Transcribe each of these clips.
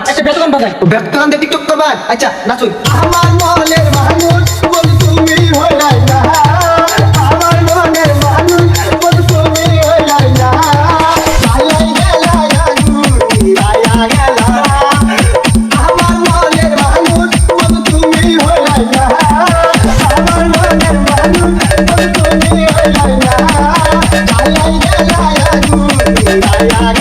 আচ্ছা, ব্যক্তি টিকটক করবার? আচ্ছা নাচুন। আমার মহলের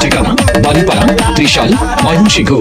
ঠিকানা বাড়িপাড়া ত্রিশাল ময়মনসিংহ।